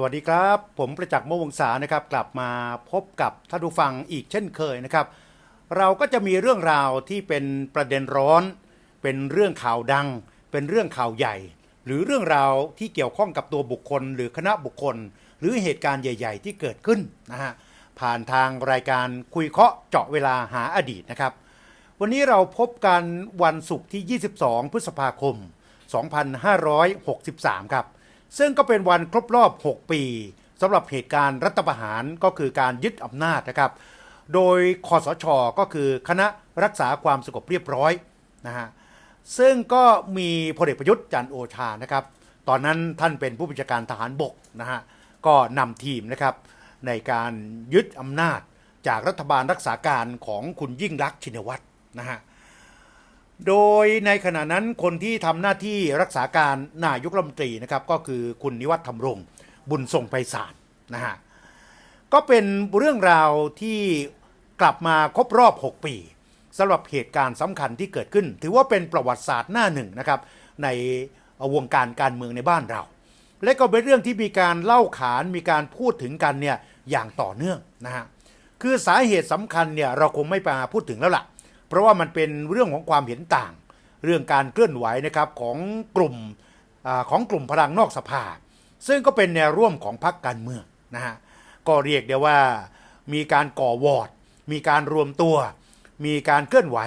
สวัสดีครับ ผมประจักษ์มวงศานะครับ กลับมาพบกับท่านผู้ฟังอีกเช่นเคยนะครับ เราก็จะมีเรื่องราวที่เป็นประเด็นร้อน เป็นเรื่องข่าวดัง เป็นเรื่องข่าวใหญ่ หรือเรื่องราวที่เกี่ยวข้องกับตัวบุคคล หรือคณะบุคคล หรือเหตุการณ์ใหญ่ ๆ ที่เกิดขึ้นนะฮะผ่านทางรายการคุยเคาะเจาะเวลาหาอดีตนะครับ วันนี้เราพบกันวันศุกร์ที่ 22 พฤษภาคม 2563 ครับ ซึ่งก็เป็นวันครบรอบ 6 ปีสำหรับเหตุการณ์รัฐประหารก็คือการยึดอำนาจนะครับ โดยคอสชก็คือคณะรักษาความสงบเรียบร้อยนะฮะซึ่งก็มีพลเอกประยุทธ์จันโอชานะครับ ตอนนั้นท่านเป็นผู้บัญชาการทหารบกนะฮะก็นำทีมนะครับในการยึดอำนาจจากรัฐบาลรักษาการของคุณยิ่งรักษณ์ชินวัตรนะฮะ โดยในขณะนั้นคนที่ทำหน้าที่รักษาการนายกรัฐมนตรีนะครับก็คือคุณนิวัฒน์ธรรมรงค์บุญทรงไพศาลนะฮะก็เป็นเรื่องราวที่กลับมาครบรอบ 6 ปีสำหรับเหตุการณ์สำคัญที่เกิดขึ้น ถือว่าเป็นประวัติศาสตร์หน้าหนึ่งนะครับในวงการการเมืองในบ้านเรา และก็เป็นเรื่องที่มีการเล่าขานมีการพูดถึงกันเนี่ยอย่างต่อเนื่องนะฮะคือสาเหตุสำคัญเนี่ยเราคงไม่มาพูดถึงแล้วล่ะ เพราะว่ามันเป็นเรื่องของความเห็นต่าง เรื่องการเคลื่อนไหวนะครับของกลุ่มอของกลุ่มพลังนอกสภา ซึ่งก็เป็นแนวร่วมของพรรคการเมืองนะฮะก็เรียกได้ว่ามีการก่อวอร์ดมีการรวมตัว มีการเคลื่อนไหว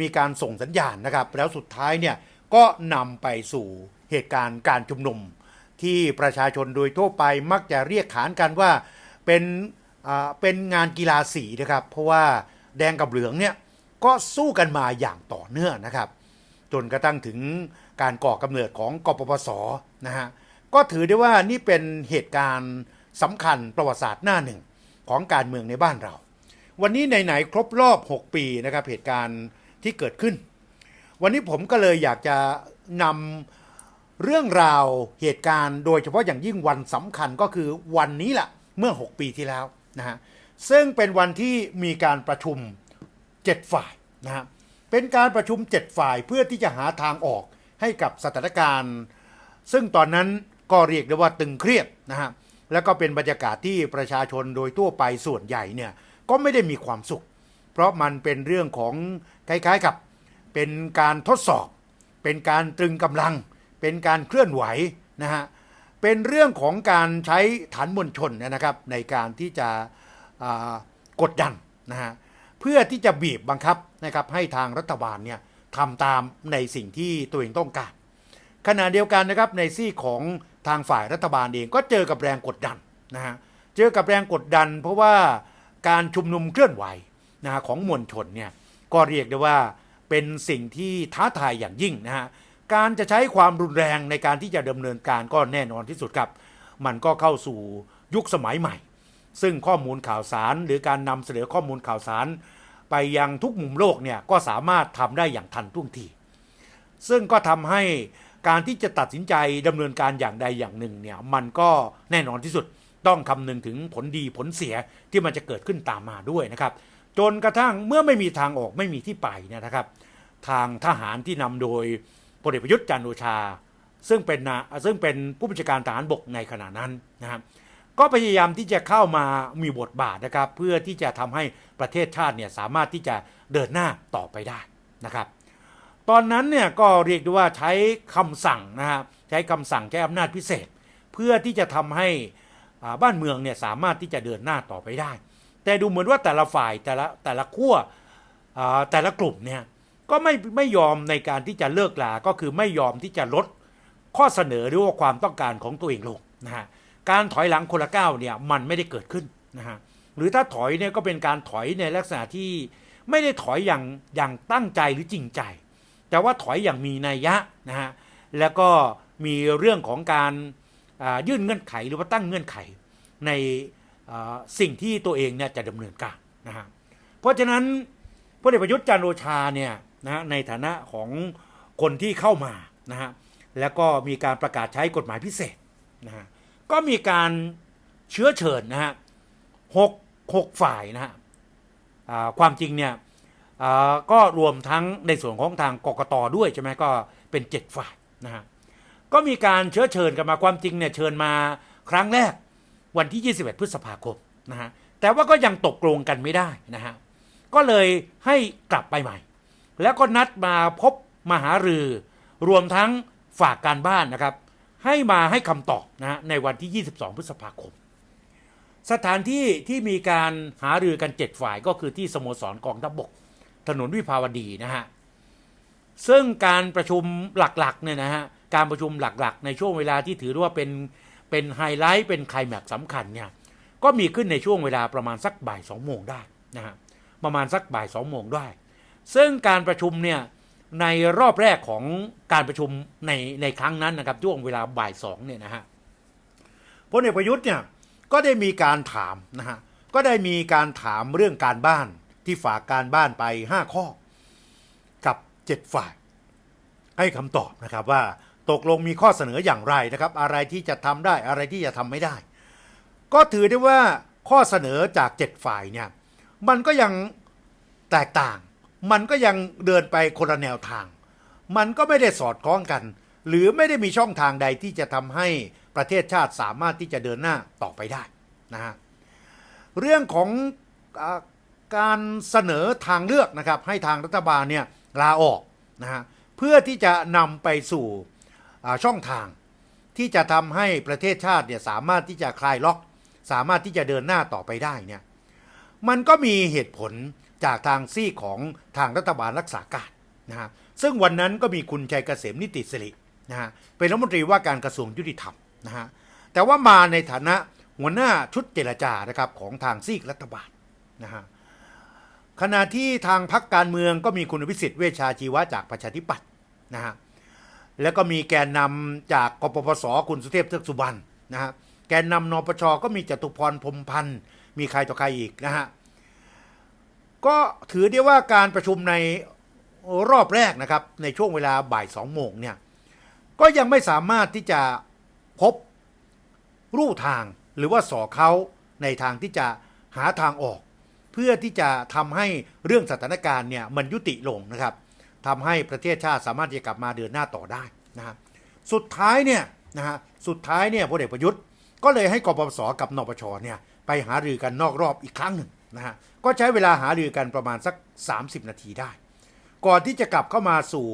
มีการส่งสัญญาณนะครับ แล้วสุดท้ายเนี่ยก็นำไปสู่เหตุการณ์การชุมนุม ที่ประชาชนโดยทั่วไปมักจะเรียกขานกันว่าเป็นเป็นงานกีฬาสีนะครับ เพราะว่าแดงกับเหลืองเนี่ย ก็สู้กันมาอย่างต่อเนื่องนะครับ จนกระทั่งถึงการก่อกำเนิดของกปปสนะฮะก็ถือได้ว่านี่เป็นเหตุการณ์สำคัญประวัติศาสตร์หน้าหนึ่งของการเมืองในบ้านเรา วันนี้ไหนๆครบรอบ 6 ปีนะครับเหตุการณ์ที่เกิดขึ้น วันนี้ผมก็เลยอยากจะนำเรื่องราวเหตุการณ์โดยเฉพาะอย่างยิ่งวันสำคัญก็คือวันนี้แหละเมื่อ 6 ปีที่แล้วนะฮะซึ่งเป็นวันที่มีการประชุม 7 ฝ่ายนะฮะเป็นการประชุม 7 ฝ่ายเพื่อที่จะหาทางออกให้กับสถานการณ์ ซึ่งตอนนั้นก็เรียกได้ว่าตึงเครียดนะฮะแล้วก็เป็นบรรยากาศที่ประชาชนโดยทั่วไปส่วนใหญ่เนี่ยก็ไม่ได้มีความสุข เพราะมันเป็นเรื่องของคล้ายๆกับเป็นการทดสอบ เป็นการตรึงกำลัง เป็นการเคลื่อนไหวนะฮะเป็นเรื่องของการใช้ฐานมวลชนนะครับในการที่จะกดดันนะฮะ พื่อที่จะบีบบังคับนะครับให้ทางรัฐบาลเนี่ยทำตามในสิ่งที่ตัวเองต้องการ ขณะเดียวกันนะครับในซี่ของทางฝ่ายรัฐบาลเองก็เจอกับแรงกดดันนะฮะเจอกับแรงกดดัน เพราะว่าการชุมนุมเคลื่อนไหวนะฮะของมวลชนเนี่ยก็เรียกได้ว่าเป็นสิ่งที่ท้าทายอย่างยิ่งนะฮะการจะใช้ความรุนแรงในการที่จะดำเนินการก็แน่นอนที่สุดครับ มันก็เข้าสู่ยุคสมัยใหม่ ซึ่งข้อมูลข่าวสารหรือการนำเสนอข้อมูลข่าวสาร ไปยังทุกมุมโลกเนี่ยก็สามารถทำได้อย่างทันท่วงที ซึ่งก็ทำให้การที่จะตัดสินใจดำเนินการอย่างใดอย่างหนึ่งเนี่ยมันก็แน่นอนที่สุดต้องคำนึงถึงผลดีผลเสียที่มันจะเกิดขึ้นตามมาด้วยนะครับ จนกระทั่งเมื่อไม่มีทางออกไม่มีที่ไปเนี่ยนะครับ ทางทหารที่นำโดยพลเอกประยุทธ์จันโอชา ซึ่งเป็นนาซึ่งเป็นผู้บัญชาการทหารบกในขณะนั้นนะครับ ก็พยายามที่จะเข้ามามีบทบาทนะครับ เพื่อที่จะทำให้ประเทศชาติเนี่ยสามารถที่จะเดินหน้าต่อไปได้นะครับ ตอนนั้นเนี่ยก็เรียกได้ว่าใช้คำสั่งนะครับใช้คำสั่งใช้อำนาจพิเศษ เพื่อที่จะทำให้บ้านเมืองเนี่ยสามารถที่จะเดินหน้าต่อไปได้ แต่ดูเหมือนว่าแต่ละฝ่ายแต่ละแต่ละขั้วแต่ละกลุ่มเนี่ยก็ไม่ไม่ยอมในการที่จะเลิกลา ก็คือไม่ยอมที่จะลดข้อเสนอหรือว่าความต้องการของตัวเองลงนะฮะ การถอยหลังคนละก้าวเนี่ยมันไม่ได้เกิดขึ้นนะฮะหรือถ้าถอยเนี่ยก็เป็นการถอยในลักษณะที่ไม่ได้ถอยอย่างอย่างตั้งใจหรือจริงใจ แต่ว่าถอยอย่างมีนัยยะนะฮะแล้วก็มีเรื่องของการอ่ายื่นเงื่อนไขหรือว่าตั้งเงื่อนไขในอ่าสิ่งที่ตัวเองเนี่ยจะดำเนินการนะฮะเพราะฉะนั้นพลเอกประยุทธ์จันทร์โอชาเนี่ยนะฮะในฐานะของคนที่เข้ามานะฮะแล้วก็มีการประกาศใช้กฎหมายพิเศษนะฮะ ก็มีการเชื้อเชิญนะฮะหกหกฝ่ายนะฮะความจริงเนี่ยก็รวมทั้งในส่วนของทางกกตด้วยใช่ไหมก็เป็นเจ็ดฝ่ายนะฮะก็มีการเชื้อเชิญกันมาความจริงเนี่ยเชิญมาครั้งแรกวันที่ 21 พฤษภาคมนะฮะแต่ว่าก็ยังตกลงกันไม่ได้นะฮะก็เลยให้กลับไปใหม่ แล้วก็นัดมาพบมหารือ รวมทั้งฝากการบ้านนะครับ ให้มาให้คำตอบนะฮะในวันที่ 22 พฤษภาคม สถานที่ที่มีการหารือกันเจ็ดฝ่ายก็คือที่สโมสรกองทัพบก ถนนวิภาวดีนะฮะซึ่งการประชุมหลักๆเนี่ยนะฮะการประชุมหลักๆ ในช่วงเวลาที่ถือว่าเป็นเป็นไฮไลท์เป็นไคลแม็กซ์สำคัญเนี่ยก็มีขึ้นในช่วงเวลาประมาณสักบ่ายสองโมงได้นะฮะประมาณสักบ่ายสองโมงได้ ซึ่งการประชุมเนี่ย ในรอบแรกของการประชุมในในครั้งนั้นนะครับช่วงเวลาบ่ายสองเนี่ยนะฮะพลเอกประยุทธ์เนี่ยก็ได้มีการถามนะฮะก็ได้มีการถามเรื่องการบ้านที่ฝากการบ้านไป 5 ข้อ กับ 7 ฝ่าย ให้คำตอบนะครับว่าตกลงมีข้อเสนออย่างไรนะครับ อะไรที่จะทำได้อะไรที่จะทำไม่ได้ ก็ถือได้ว่าข้อเสนอจาก 7 ฝ่ายเนี่ยมันก็ยังแตกต่าง มันก็ยังเดินไปคนละแนวทาง มันก็ไม่ได้สอดคล้องกัน หรือไม่ได้มีช่องทางใดที่จะทำให้ประเทศชาติสามารถที่จะเดินหน้าต่อไปได้นะฮะเรื่องของอการเสนอทางเลือกนะครับ ให้ทางรัฐบาลเนี่ยลาออกนะฮะเพื่อที่จะนำไปสู่ช่องทาง ที่จะทำให้ประเทศชาติเนี่ยสามารถที่จะคลายล็อก สามารถที่จะเดินหน้าต่อไปได้เนี่ยมันก็มีเหตุผล จากทางซีกของทางรัฐบาลรักษาการนะฮะซึ่งวันนั้นก็มีคุณชัยเกษมนิติสิรินะฮะเป็นรัฐมนตรีว่าการกระทรวงยุติธรรมนะฮะแต่ว่ามาในฐานะหัวหน้าชุดเจรจานะครับของทางซีกรัฐบาลนะฮะขณะที่ทางพักการเมืองก็มีคุณวิสิทธิ์เวชชาชีวะจากประชาธิปัตย์นะฮะแล้วก็มีแกนนำจากกปปสคุณสุเทพเทือกสุบรรณนะฮะแกนนำนปชก็มีจตุพรพรมพันธ์มีใครต่อใครอีกนะฮะ ก็ถือได้ว่าการประชุมในรอบแรกนะครับ ในช่วงเวลาบ่ายสองโมงเนี่ย ก็ยังไม่สามารถที่จะพบรูทางหรือว่าสอเขาในทางที่จะหาทางออก เพื่อที่จะทำให้เรื่องสถานการณ์เนี่ยมันยุติลงนะครับทำให้ประเทศชาติสามารถที่จะกลับมาเดินหน้าต่อได้นะฮะสุดท้ายเนี่ยนะฮะสุดท้ายเนี่ยพลเอกประยุทธ์ก็เลยให้กปปสกับนปชเนี่ยไปหารือกันนอกรอบอีกครั้งหนึ่ง นะฮะก็ใช้เวลาหารือกันประมาณสัก 30 นาทีได้ ก่อนที่จะกลับเข้ามาสู่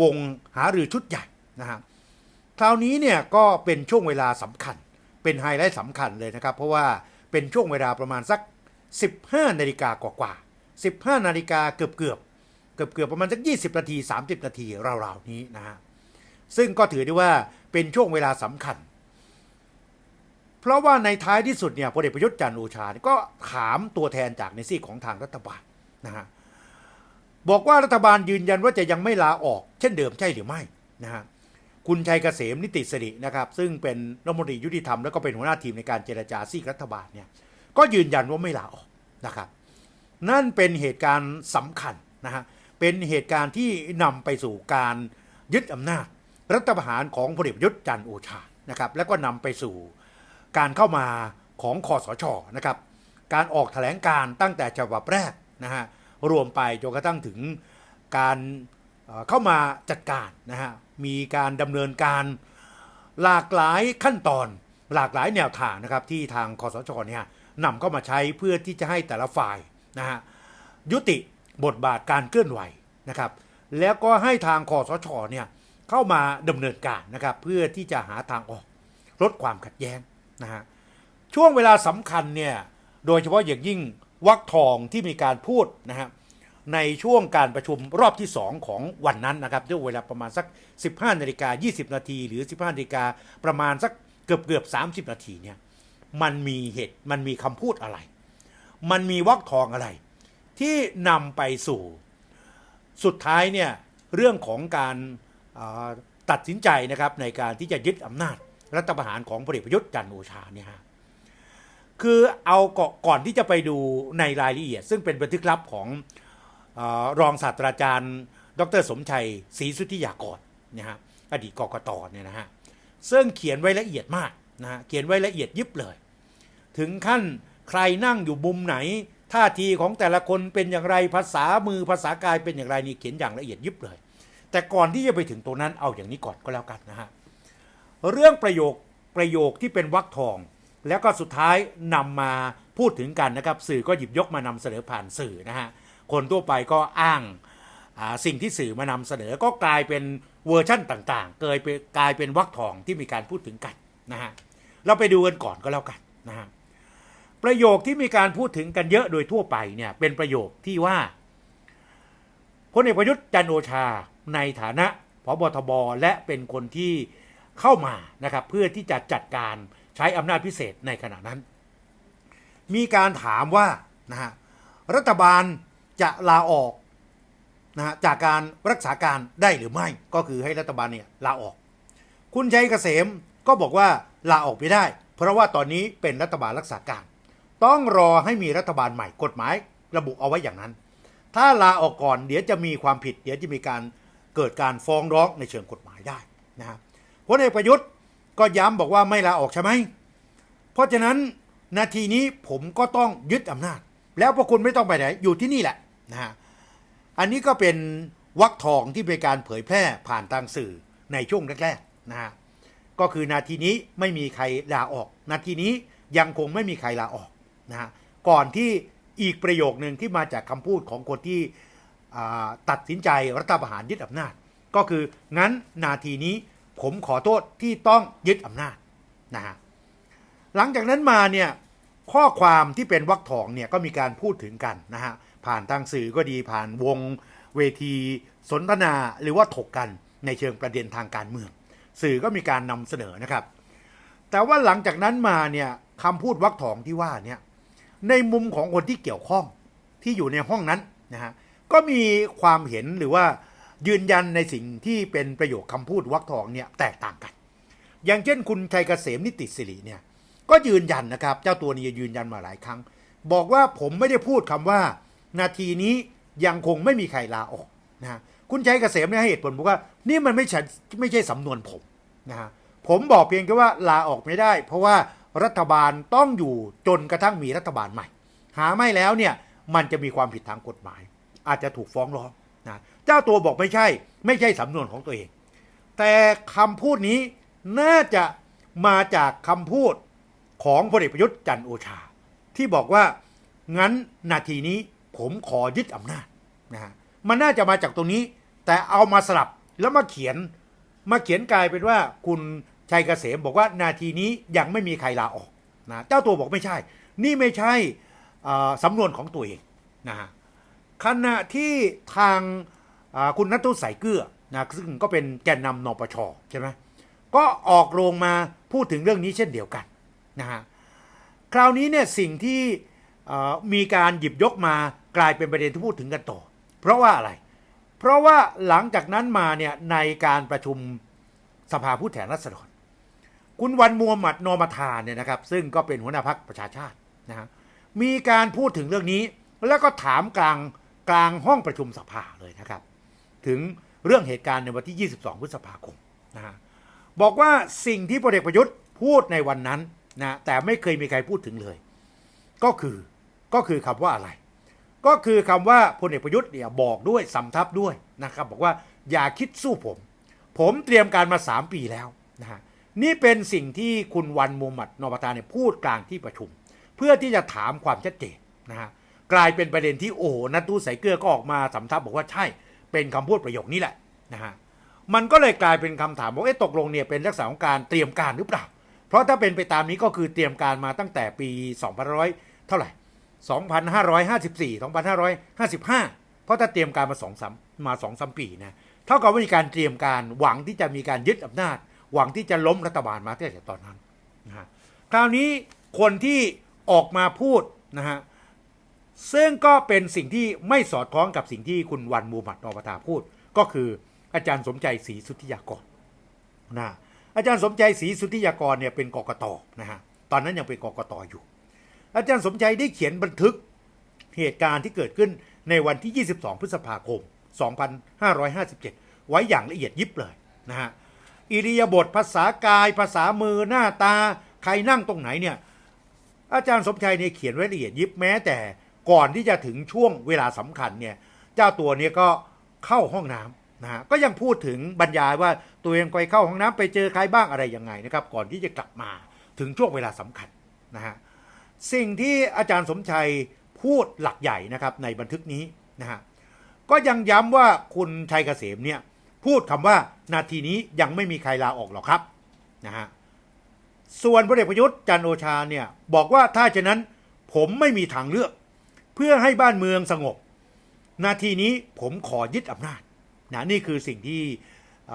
วงหารือชุดใหญ่นะฮะคราวนี้เนี่ยก็เป็นช่วงเวลาสำคัญ เป็นไฮไลท์สำคัญเลยนะครับ เพราะว่าเป็นช่วงเวลาประมาณสัก 15 นาฬิกากว่าๆ15 นาฬิกาเกือบเกือบเกือบเกือบประมาณสัก 20 นาที 30 นาทีราวๆนี้นะฮะซึ่งก็ถือได้ว่าเป็นช่วงเวลาสำคัญ เพราะว่าในท้ายที่สุดเนี่ยพลเอกประยุทธ์จันทร์โอชาก็ถามตัวแทนจากในซีกของทางรัฐบาลนะฮะบอกว่ารัฐบาลยืนยันว่าจะยังไม่ลาออก เช่นเดิมใช่หรือไม่นะฮะคุณชัยเกษมนิติสิรินะครับ ซึ่งเป็นรัฐมนตรียุติธรรมแล้วก็เป็นหัวหน้าทีมในการเจรจาซีกรัฐบาลเนี่ยก็ยืนยันว่าไม่ลาออกนะครับ นั่นเป็นเหตุการณ์สำคัญนะฮะเป็นเหตุการณ์ที่นำไปสู่การยึดอำนาจ รัฐประหารของพลเอกประยุทธ์จันทร์โอชานะครับ แล้วก็นำไปสู่ การเข้ามาของคอสชนะครับการออกแถลงการตั้งแต่ฉบับแรกนะฮะรวมไปจนกระทั่งถึงการเข้ามาจัดการนะฮะมีการดำเนินการหลากหลายขั้นตอนหลากหลายแนวทางนะครับที่ทางคอสชเนี่ยนำเข้ามาใช้เพื่อที่จะให้แต่ละฝ่ายนะฮะยุติบทบาทการเคลื่อนไหวนะครับ แล้วก็ให้ทางคอสชเนี่ยเข้ามาดำเนินการนะครับ เพื่อที่จะหาทางออกลดความขัดแย้ง นะฮะช่วงเวลาสำคัญเนี่ยโดยเฉพาะอย่างยิ่งวักทองที่มีการพูดนะฮะในช่วงการประชุมรอบที่ 2 ของวันนั้นนะครับด้วยเวลาประมาณสัก 15นาฬิกา20 นาที หรือ 15นาฬิกาประมาณสักเกือบเกือบ30 นาทีเนี่ยมันมีเหตุมันมีคำพูดอะไร มันมีวักทองอะไร ที่นำไปสู่สุดท้ายเนี่ยเรื่องของการาตัดสินใจนะครับในการที่จะยึดอำนาจ รัฐประหารของพลเอกประยุทธ์จันโอชาเนี่ยฮะคือเอาก่อนก่อนที่จะไปดูในรายละเอียด ซึ่งเป็นบันทึกลับของออรองศาสตราจารย์ ดรสมชัยศรีสุทธิยากรนะฮะอดีตกกตเนี่ยนะฮะซึ่งเขียนไว้ละเอียดมากนะฮะเขียนไว้ละเอียดยิบเลย ถึงขั้นใครนั่งอยู่มุมไหนท่าทีของแต่ละคนเป็นอย่างไรภาษามือภาษากายเป็นอย่างไรนี่เขียนอย่างละเอียดยิบเลย แต่ก่อนที่จะไปถึงตรงนั้นเอาอย่างนี้ก่อนก็แล้วกันนะฮะ เรื่องประโยคประโยคที่เป็นวรรคทอง แล้วก็สุดท้ายนำมาพูดถึงกันนะครับ สื่อก็หยิบยกมานำเสนอผ่านสื่อนะฮะคนทั่วไปก็อ้างาสิ่งที่สื่อมานำเสนอก็กลายเป็นเวอร์ชั่นต่างๆเกยไปกลายเป็นวรรคทองที่มีการพูดถึงกันนะฮะเราไปดูกันก่อนก็แล้วกันนะฮะประโยคที่มีการพูดถึงกันเยอะโดยทั่วไปเนี่ยเป็นประโยคที่ว่าพลเอกประยุทธ์จันโอชาในฐานะพบทบและเป็นคนที่ เข้ามานะครับเพื่อที่จะจัดการใช้อำนาจพิเศษในขณะนั้น มีการถามว่านะฮะรัฐบาลจะลาออกนะฮะจากการรักษาการได้หรือไม่ก็คือให้รัฐบาลเนี่ยลาออก คุณชัยเกษมก็บอกว่าลาออกไม่ได้ เพราะว่าตอนนี้เป็นรัฐบาลรักษาการ ต้องรอให้มีรัฐบาลใหม่กฎหมายระบุเอาไว้อย่างนั้น ถ้าลาออกก่อนเดี๋ยวจะมีความผิด เดี๋ยวจะมีการเกิดการฟ้องร้องในเชิงกฎหมายได้นะฮะ พลเอกประยุทธ์ก็ย้ำบอกว่าไม่ลาออกใช่ไหม เพราะฉะนั้นนาทีนี้ผมก็ต้องยึดอำนาจ แล้วพวกคุณไม่ต้องไปไหน อยู่ที่นี่แหละนะฮะอันนี้ก็เป็นวักทองที่เป็นการเผยแพร่ผ่านทางสื่อในช่วงแรกๆนะฮะก็คือนาทีนี้ไม่มีใครลาออก นาทีนี้ยังคงไม่มีใครลาออกนะฮะก่อนที่อีกประโยคหนึ่งที่มาจากคำพูดของคนที่ตัดสินใจรัฐประหารยึดอำนาจ ก็คืองั้นนาทีนี้ ผมขอโทษที่ต้องยึดอำนาจนะฮะหลังจากนั้นมาเนี่ยข้อความที่เป็นวรรคทองเนี่ยก็มีการพูดถึงกันนะฮะผ่านทางสื่อก็ดีผ่านวงเวทีสนทนาหรือว่าถกกันในเชิงประเด็นทางการเมือง สื่อก็มีการนำเสนอนะครับ แต่ว่าหลังจากนั้นมาเนี่ยคำพูดวรรคทองที่ว่าเนี่ยในมุมของคนที่เกี่ยวข้องที่อยู่ในห้องนั้นนะฮะก็มีความเห็นหรือว่า ยืนยันในสิ่งที่เป็นประโยคคำพูดวรรคทองเนี่ยแตกต่างกัน อย่างเช่นคุณชัยเกษมนิติสิริเนี่ยก็ยืนยันนะครับ เจ้าตัวนี้ยืนยันมาหลายครั้ง บอกว่าผมไม่ได้พูดคำว่า นาทีนี้ยังคงไม่มีใครลาออกนะฮะคุณชัยเกษมเนี่ยให้เหตุผลบอกว่านี่มันไม่ใช่ไม่ใช่สำนวนผมนะฮะผมบอกเพียงแค่ว่าลาออกไม่ได้ เพราะว่ารัฐบาลต้องอยู่จนกระทั่งมีรัฐบาลใหม่ หาไม่แล้วเนี่ยมันจะมีความผิดทางกฎหมาย อาจจะถูกฟ้องร้องนะ เจ้าตัวบอกไม่ใช่ ไม่ใช่สำนวนของตัวเอง แต่คำพูดนี้น่าจะมาจากคำพูดของพลเอกประยุทธ์จันโอชา ที่บอกว่างั้นนาทีนี้ผมขอยึดอำนาจนะฮะมันน่าจะมาจากตรงนี้ แต่เอามาสลับแล้วมาเขียนมาเขียนกลายเป็นว่าคุณชัยเกษมบอกว่านาทีนี้ยังไม่มีใครลาออกนะเจ้าตัวบอกไม่ใช่ นี่ไม่ใช่สำนวนของตัวเองนะฮะขณะที่ทาง คุณนัทธุสายเกลือนะซึ่งก็เป็นแกนนำนปชใช่ไหมก็ออกโรงมาพูดถึงเรื่องนี้เช่นเดียวกันนะฮะคราวนี้เนี่ยสิ่งที่มีการหยิบยกมากลายเป็นประเด็นที่พูดถึงกันต่อ เพราะว่าอะไร เพราะว่าหลังจากนั้นมาเนี่ยในการประชุมสภาผู้แทนราษฎร คุณวันมูฮัมหมัดนอมาทานเนี่ยนะครับ ซึ่งก็เป็นหัวหน้าพักประชาชาตินะฮะมีการพูดถึงเรื่องนี้ แล้วก็ถามกลางกลางห้องประชุมสภาเลยนะครับ ถึงเรื่องเหตุการณ์ในวันที่ 22 พฤษภาคมนะฮะบอกว่าสิ่งที่พลเอกประยุทธ์พูดในวันนั้นนะแต่ไม่เคยมีใครพูดถึงเลย ก็คือก็คือคำว่าอะไร ก็คือคำว่าพลเอกประยุทธ์เนี่ยบอกด้วยสำทับด้วยนะครับบอกว่าอย่าคิดสู้ผม ผมเตรียมการมา 3 ปีแล้วนะฮะนี่เป็นสิ่งที่คุณวันมูฮัมหมัดนอปตาเนี่ยพูดกลางที่ประชุม เพื่อที่จะถามความชัดเจนนะฮะกลายเป็นประเด็นที่โอ้หนัทตู้ใส่เกลือก็ออกมาสำทับบอกว่าใช่ เป็นคำพูดประโยคนี้แหละนะฮะมันก็เลยกลายเป็นคำถามว่าเอ๊ะตกลงเนี่ยเป็นลักษณะของการเตรียมการหรือเปล่า เพราะถ้าเป็นไปตามนี้ก็คือเตรียมการมาตั้งแต่ปี2500เท่าไหร่ 2554 2555 เพราะถ้าเตรียมการมาสองสามมาสองสามปีนะเท่ากับว่ามีการเตรียมการหวังที่จะมีการยึดอำนาจ หวังที่จะล้มรัฐบาลมาตั้งแต่ตอนนั้นนะฮะคราวนี้คนที่ออกมาพูดนะฮะ ซึ่งก็เป็นสิ่งที่ไม่สอดคล้องกับสิ่งที่คุณวันมูฮัมหมัดนอปตาพูด ก็คืออาจารย์สมใจศรีสุทธิยากรนะอาจารย์สมใจศรีสุทธิยากรเนี่ยเป็นกกตนะฮะตอนนั้นยังเป็นกกตอยู่ อาจารย์สมใจได้เขียนบันทึกเหตุการณ์ที่เกิดขึ้นในวันที่ 22 พฤษภาคม 2557 ไว้อย่างละเอียดยิบเลยนะฮะอิริยาบถภาษากาย ภาษามือหน้าตาใครนั่งตรงไหนเนี่ยอาจารย์สมชัยเนี่ยเขียนไว้ละเอียดยิบแม้แต่ ก่อนที่จะถึงช่วงเวลาสำคัญเนี่ยเจ้าตัวเนี่ยก็เข้าห้องน้ำนะฮะก็ยังพูดถึงบรรยายว่าตัวเองไปเข้าห้องน้ำไปเจอใครบ้างอะไรยังไงนะครับก่อนที่จะกลับมาถึงช่วงเวลาสำคัญนะฮะสิ่งที่อาจารย์สมชัยพูดหลักใหญ่นะครับในบันทึกนี้นะฮะก็ยังย้ำว่าคุณชัยเกษมเนี่ยพูดคำว่านาทีนี้ยังไม่มีใครลาออกหรอกครับนะฮะส่วนพลเอกประยุทธ์จันโอชาเนี่ยบอกว่าถ้าฉะนั้นผมไม่มีทางเลือก เพื่อให้บ้านเมืองสงบ นาทีนี้ผมขอยึดอำนาจนะนี่คือสิ่งที่อ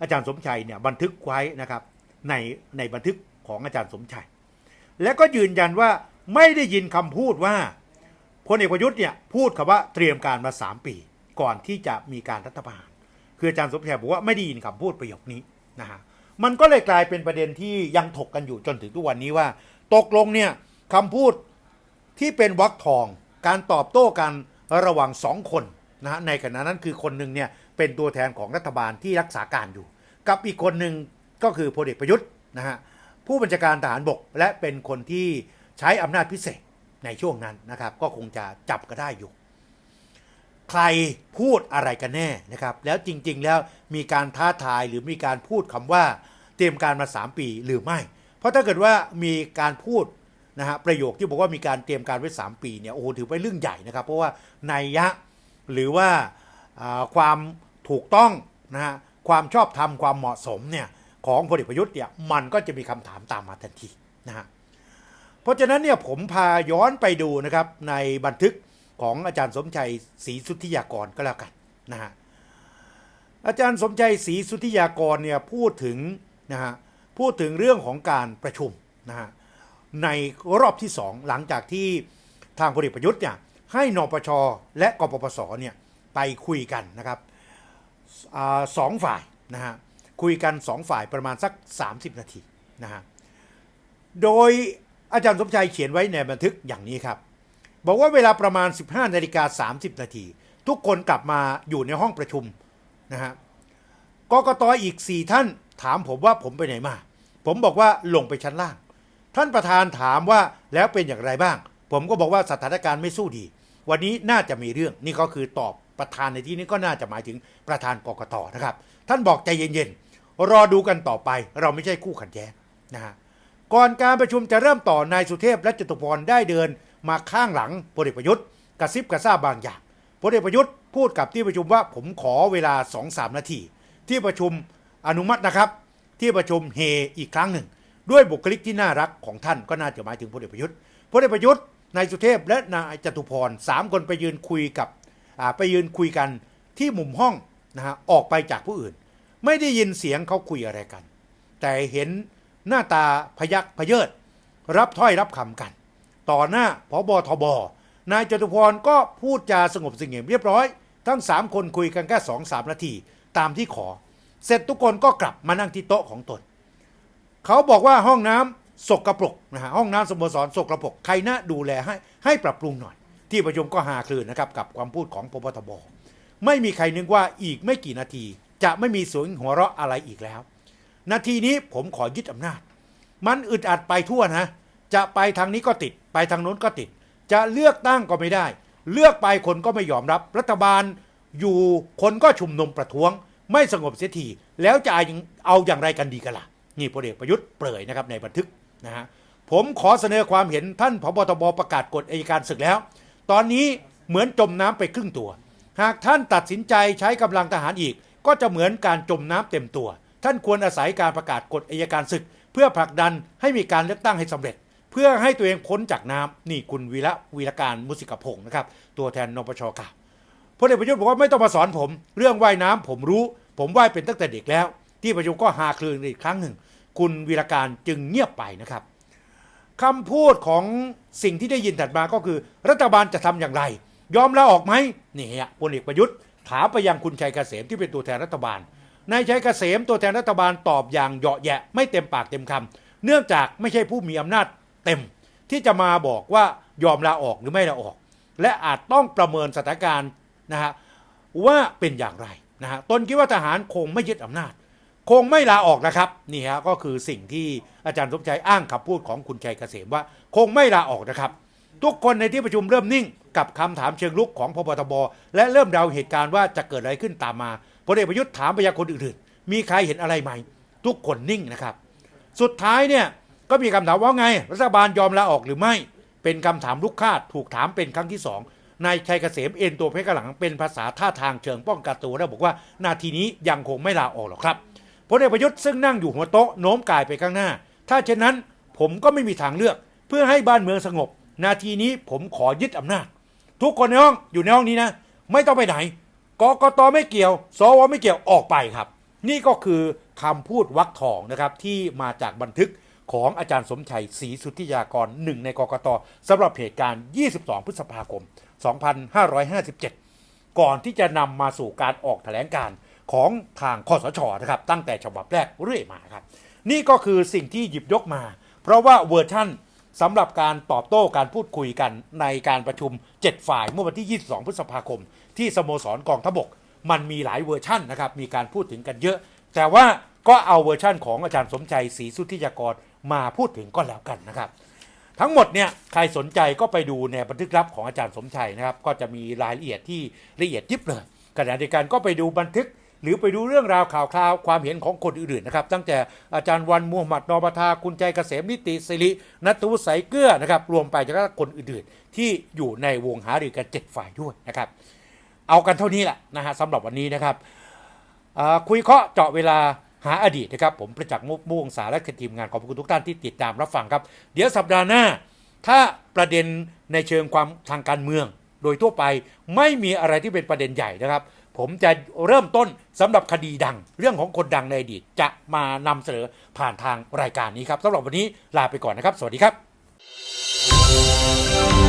อาจารย์สมชัยเนี่ยบันทึกไว้นะครับในในบันทึกของอาจารย์สมชัย และก็ยืนยันว่าไม่ได้ยินคำพูดว่าพลเอกประยุทธ์เนี่ยพูดคำว่าเตรียมการมา 3 ปี ก่อนที่จะมีการรัฐประหารคืออาจารย์สมชัยบอกว่าไม่ได้ยินคำพูดประโยคนี้นะฮะมันก็เลยกลายเป็นประเด็นที่ยังถกกันอยู่จนถึงทุกวันนี้ว่า ตกลงเนี่ยคำพูดที่เป็นวรรคทอง การตอบโต้กันระหว่างสองคนนะฮะในขณะนั้นคือคนหนึ่งเนี่ยเป็นตัวแทนของรัฐบาลที่รักษาการอยู่ กับอีกคนหนึ่งก็คือพลเอกประยุทธ์นะฮะผู้บัญชาการทหารบกและเป็นคนที่ใช้อำนาจพิเศษในช่วงนั้นนะครับ ก็คงจะจับก็ได้อยู่ ใครพูดอะไรกันแน่นะครับ แล้วจริง ๆ แล้วมีการท้าทายหรือมีการพูดคำว่าเตรียมการมา 3 ปีหรือไม่ เพราะถ้าเกิดว่ามีการพูด นะฮะประโยคที่บอกว่ามีการเตรียมการไว้ 3 ปีเนี่ยโอ้โหถือเป็นเรื่องใหญ่นะครับ เพราะว่านัยยะหรือว่าความถูกต้องนะฮะความชอบธรรมความเหมาะสมเนี่ยของพลเอกประยุทธ์เนี่ยมันก็จะมีคำถามตามมาทันทีนะฮะเพราะฉะนั้นเนี่ยผมพาย้อนไปดูนะครับในบันทึกของอาจารย์สมชัยศรีสุทธิยากรก็แล้วกันนะฮะอาจารย์สมชัยศรีสุทธิยากรเนี่ยพูดถึงนะฮะพูดถึงเรื่องของการประชุมนะฮะ ในรอบที่สองหลังจากที่ทางพลเอกประยุทธ์เนี่ยให้นปชและกปปสเนี่ยไปคุยกันนะครับอสองฝ่ายนะฮะคุยกันสองฝ่ายประมาณสัก 30 นาทีนะฮะโดยอาจารย์สมชัยเขียนไว้ในบันทึกอย่างนี้ครับ บอกว่าเวลาประมาณ 15นาฬิกา30 นาที ทุกคนกลับมาอยู่ในห้องประชุมนะฮะกกตอีก 4 ท่านถามผมว่าผมไปไหนมา ผมบอกว่าลงไปชั้นล่าง ท่านประธานถามว่าแล้วเป็นอย่างไรบ้าง ผมก็บอกว่าสถานการณ์ไม่สู้ดี วันนี้น่าจะมีเรื่องนี่ก็คือตอบประธานในที่นี้ก็น่าจะหมายถึงประธานกกตนะครับ ท่านบอกใจเย็นๆรอดูกันต่อไป เราไม่ใช่คู่ขัดแย้งนะฮะก่อนการประชุมจะเริ่มต่อนายสุเทพและจตุพรได้เดินมาข้างหลังพลเอกประยุทธ์กระซิบกระซาบบางอย่างพลเอกประยุทธ์พูดกับที่ประชุมว่าผมขอเวลา 2-3 นาที ที่ประชุมอนุมัตินะครับ ที่ประชุมเฮอีกครั้งหนึ่ง ด้วยบุคลิกที่น่ารักของท่านก็น่าจะหมายถึงพลเอกประยุทธ์พลเอกประยุทธ์นายสุเทพและนายจตุพรสามคนไปยืนคุยกับไปยืนคุยกันที่มุมห้องนะฮะออกไปจากผู้อื่น ไม่ได้ยินเสียงเขาคุยอะไรกัน แต่เห็นหน้าตาพยักพเยิด รับถ้อยรับคำกัน ต่อหน้าพบทบนายจตุพรก็พูดจาสงบเสงี่ยมเรียบร้อย ทั้งสามคนคุยกันแค่สองสามนาทีตามที่ขอ เสร็จทุกคนก็กลับมานั่งที่โต๊ะของตน เขาบอกว่าห้องน้ำสกรปรกนะฮะห้องน้ำสโมสรสกรปรกใครน่าดูแลให้ให้ปรับปรุงหน่อย ที่ประชุมก็หาคลืนนะครับกับความพูดของพบทบไม่มีใครนึกว่าอีกไม่กี่นาที จะไม่มีเสียงหัวเราะอะไรอีกแล้ว นาทีนี้ผมขอยึดอำนาจ มันอึดอัดไปทั่วนะ จะไปทางนี้ก็ติด ไปทางโน้นก็ติด จะเลือกตั้งก็ไม่ได้ เลือกไปคนก็ไม่ยอมรับ รัฐบาลอยู่คนก็ชุมนุมประท้วง ไม่สงบเสียทีแล้วจะเอาอย่างเอาอย่างไรกันดีกันล่ะ นี่พลเอกประยุทธ์เปรยนะครับในบันทึกนะฮะผมขอเสนอความเห็นท่านพบทบประกาศกฎอัยการศึกแล้ว ตอนนี้เหมือนจมน้ำไปครึ่งตัว หากท่านตัดสินใจใช้กำลังทหารอีก ก็จะเหมือนการจมน้ำเต็มตัว ท่านควรอาศัยการประกาศกฎอัยการศึก เพื่อผลักดันให้มีการเลือกตั้งให้สำเร็จ เพื่อให้ตัวเองพ้นจากน้ำนี่คุณวีระวีรการมุสิกพงศ์นะครับตัวแทนนปชกล่าวพลเอกประยุทธ์บอกว่าไม่ต้องมาสอนผม เรื่องว่ายน้ำผมรู้ ผมว่ายเป็นตั้งแต่เด็กแล้ว ที่ประชุมก็หาคลืนอีกครั้งหนึ่ง คุณวีรการจึงเงียบไปนะครับคำพูดของสิ่งที่ได้ยินถัดมาก็คือ รัฐบาลจะทำอย่างไร ยอมลาออกไหมนี่ฮะพลเอกประยุทธ์ถามไปยังคุณชัยเกษมที่เป็นตัวแทนรัฐบาลนายชัยเกษมตัวแทนรัฐบาลตอบอย่างเหยาะแยะไม่เต็มปากเต็มคำเนื่องจากไม่ใช่ผู้มีอำนาจเต็ม ที่จะมาบอกว่ายอมลาออกหรือไม่ลาออก และอาจต้องประเมินสถานการณ์นะฮะว่าเป็นอย่างไรนะฮะตนคิดว่าทหารคงไม่ยึดอำนาจ คงไม่ลาออกนะครับนี่ฮะก็คือสิ่งที่อาจารย์สมชัยอ้างคำพูดของคุณชัยเกษมว่า คงไม่ลาออกนะครับ ทุกคนในที่ประชุมเริ่มนิ่ง กับคำถามเชิงลุกของพบทบและเริ่มเดาเหตุการณ์ว่าจะเกิดอะไรขึ้นตามมาพลเอกประยุทธ์ถามไปยังคนอื่นๆ มีใครเห็นอะไรไหม ทุกคนนิ่งนะครับ สุดท้ายเนี่ยก็มีคำถามว่าไง รัฐบาลยอมลาออกหรือไม่ เป็นคำถามลูกคาดถูกถามเป็นครั้งที่สองนายชัยเกษมเอ็นตัวเพชรกหลังเป็นภาษาท่าทางเชิงป้องกันตัวแล้วบอกว่านาทีนี้ยังคงไม่ลาออกหรอกครับ พลเอกประยุทธ์ซึ่งนั่งอยู่หัวโต๊ะโน้มกายไปข้างหน้า ถ้าเช่นนั้นผมก็ไม่มีทางเลือก เพื่อให้บ้านเมืองสงบ นาทีนี้ผมขอยึดอำนาจ ทุกคนในห้องอยู่ในห้องนี้นะ ไม่ต้องไปไหนกกตไม่เกี่ยว สวไม่เกี่ยวออกไปครับ นี่ก็คือคำพูดวักทองนะครับที่มาจากบันทึกของอาจารย์สมชัยศรีสุทธิยากรหนึ่งในกกตสำหรับเหตุการณ์ 22 พฤษภาคม 2557 ก่อนที่จะนำมาสู่การออกแถลงการณ์ ของทางคอสชนะครับตั้งแต่ฉบับแรกเรื่อยมาครับ นี่ก็คือสิ่งที่หยิบยกมา เพราะว่าเวอร์ชั่นสำหรับการตอบโต้การพูดคุยกันในการประชุม 7 ฝ่ายเมื่อวันที่ 22 พฤษภาคม ที่สโมสรกองทบก มันมีหลายเวอร์ชั่นนะครับมีการพูดถึงกันเยอะ แต่ว่าก็เอาเวอร์ชั่นของอาจารย์สมชัยศรีสุทธิยากรมาพูดถึงก็แล้วกันนะครับ ทั้งหมดเนี่ยใครสนใจก็ไปดูในบันทึกลับของอาจารย์สมชัยนะครับ ก็จะมีรายละเอียดที่ละเอียดยิบเลยขณะเดียวกันก็ไปดูบันทึก หรือไปดูเรื่องราวข่าวคราวความเห็นของคนอื่นๆนะครับ ตั้งแต่อาจารย์วันมูฮัมหมัดนอปทาคุณใจเกษมนิติสิรินัทวุฒิสายเกลือนะครับรวมไปจากคนอื่นๆ ที่อยู่ในวงหารือกันเจ็ดฝ่ายด้วยนะครับ เอากันเท่านี้แหละนะฮะสำหรับวันนี้นะครับคุยเคาะเจาะเวลาหาอดีตนะครับ ผมประจักษ์มุกม่วงสาและทีมงานขอบคุณทุกท่านที่ติดตามรับฟังครับ เดี๋ยวสัปดาห์หน้า ถ้าประเด็นในเชิงความทางการเมือง โดยทั่วไปไม่มีอะไรที่เป็นประเด็นใหญ่นะครับ ผมจะเริ่มต้นสำหรับคดีดัง เรื่องของคนดังในอดีตจะมานำเสนอผ่านทางรายการนี้ครับสำหรับวันนี้ลาไปก่อนนะครับ สวัสดีครับ